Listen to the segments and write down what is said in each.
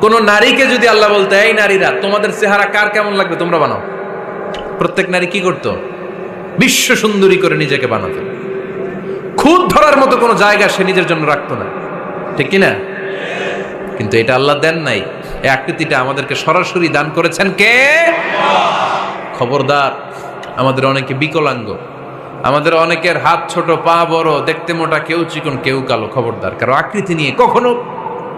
কোন নারীকে যদি আল্লাহ বলতে, এই নারীরা, তোমাদের চেহারা কার কেমন লাগবে? তোমরা বানাও। প্রত্যেক নারী কি করতো? বিশ্ব সুন্দরী করে নিজেকে বানাতো। খুদ ধরার মতো কোনো জায়গা সে নিজের জন্য রাখতো না। ঠিক কিনা? কিন্তু এটা আল্লাহ দেন নাই। এই আকৃতিটা আমাদেরকে সরাসরি দান করেছেন কে? খবরদার, আমাদের অনেকে বিকলাঙ্গ, আমাদের অনেকের হাত ছোট, পা বড়, দেখতে মোটা, কেউ চিকন, কেউ কালো, খবরদার। কারও আকৃতি নিয়ে কখনো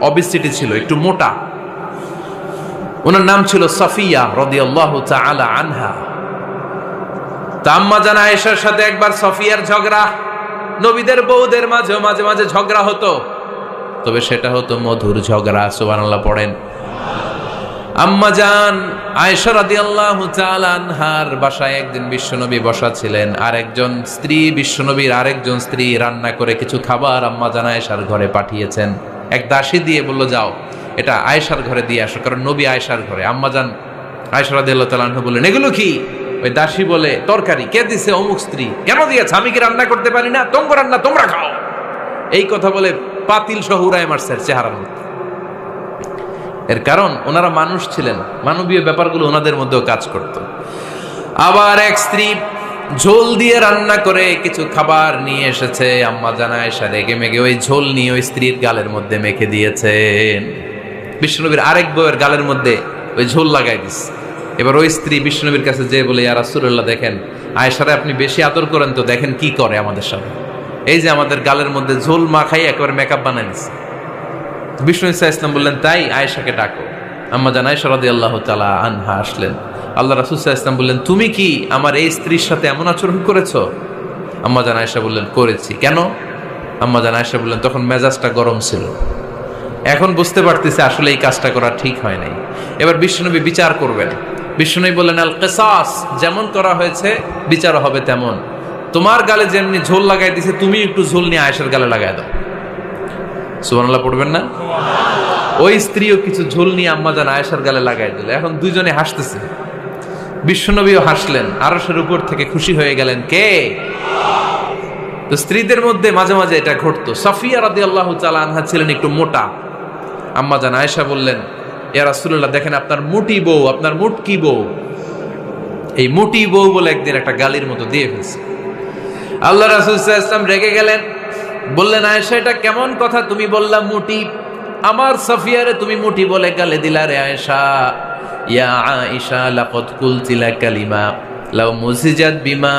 অবিসিটি ছিল, একটু মোটা। ওনার নাম ছিল সাফিয়া রদিয়াল্লাহ তাআলা আনহা। তাম্মা জানা আয়েশার সাথে একবার সফিয়ার ঝগড়া, নবীদের বউদের মাঝে মাঝে মাঝে ঝগড়া হতো। তবে সেটা হতো মধুর ঝগড়া, সুবহানাল্লাহ পড়েন। আম্মা জান আয়েশা রাদিয়াল্লাহু তাআলা আনহার বাসায় একদিন বিশ্বনবী বসা ছিলেন, আর স্ত্রী, বিশ্বনবীর আরেকজন স্ত্রী রান্না করে কিছু খাবার আম্মা জান আয়েশার ঘরে পাঠিয়েছেন। এক দাসী দিয়ে বলল, যাও, এটা আয়েশার ঘরে দিয়ে আসো। কারণ নবী আয়েশার ঘরে। আম্মা জান আয়েশা রাদিয়াল্লাহু তাআলা আনহা বললেন, এগুলো কি? ওই দাসী বলে, তরকারি। কে দিছে অমুক স্ত্রী? কেন দিয়েছে? আমি কি রান্না করতে পারি না? তোমরা রান্না, তোমরা খাও। এই কথা বলে পাতিল সহ উড়ায় মারছে চেহারার মধ্যে। এর কারণ, ওনারা মানুষ ছিলেন। মানবীয় ব্যাপারগুলো ওনাদের মধ্যেও কাজ করত। আবার এক স্ত্রী ঝোল দিয়ে রান্না করে কিছু খাবার নিয়ে এসেছে। আম্মা জানা এসা রেগে মেগে ওই ঝোল নিয়ে ওই স্ত্রীর গালের মধ্যে মেখে দিয়েছেন। বিষ্ণুনবীর আরেক বউয়ের গালের মধ্যে ওই ঝোল লাগাই দিস। এবার ওই স্ত্রী বিষ্ণুনবীর কাছে যে বলে, ইয়া রাসূলুল্লাহ, দেখেন, আয়েশারে আপনি বেশি আদর করেন তো, দেখেন কি করে আমাদের সাথে এই যে আমাদের গালের মধ্যে ঝোল মা মাখাই একেবারে মেকআপ বানাই দিচ্ছে বিষ্ণু ইসা ইসলাম বললেন, তাই আয়েশাকে ডাকো। আম্মা জান আয়েশা রাদিয়াল্লাহ তাআলা আনহা আসলেন। আল্লাহ রাসূল সাল্লাল্লাহু ইসলাম বললেন তুমি কি আমার এই স্ত্রীর সাথে এমন আচরণ করেছ? আম্মা জান আয়েশা বললেন করেছি। কেন? আম্মা জান আয়েশা বললেন তখন মেজাজটা গরম ছিল। এখন বুঝতে পারতেছে আসলে এই কাজটা করা ঠিক হয় নাই। এবার বিষ্ণুনবী বিচার করবেন। বিষ্ণুনবী বললেন আল কেসাস যেমন করা হয়েছে বিচার হবে তেমন। তোমার গালে যেমনি ঝোল লাগাই দিছে তুমি একটু ঝোল নিয়ে আয়েশার গালে লাগাই দাও। সুবহানাল্লাহ পড়বেন না? ওই স্ত্রীও কিছু ঝোল নিয়ে আম্মাজান আয়েশার গালে লাগাই দিল। এখন দুইজনে হাসতেছে। বিশ্বনবীও হাসলেন, আরশের উপর থেকে খুশি হয়ে গেলেন কে? তো স্ত্রীদের মধ্যে মাঝে মাঝে এটা ঘটতো। সাফিয়া রাদি আল্লাহ আনহা ছিলেন একটু মোটা। আম্মাজান আয়েশা বললেন, ইয়া রাসূলুল্লাহ, দেখেন আপনার মুটি বউ, আপনার মুটকি বউ? এই মুটি বউ বলে একদিন একটা গালির মতো দিয়ে ফেলছে। আল্লাহ রাসূল ওয়াসাল্লাম রেগে গেলেন, বললেন, আয়েশা, এটা কেমন কথা? তুমি বললাম মুটি। আমার সাফিয়ারে তুমি মুটি বলে গালে দিলা রে আয়েশা। ইয়া আয়েশা লাকাদ কুলতিলা কালিমা লাউ মুসিজাত বিমা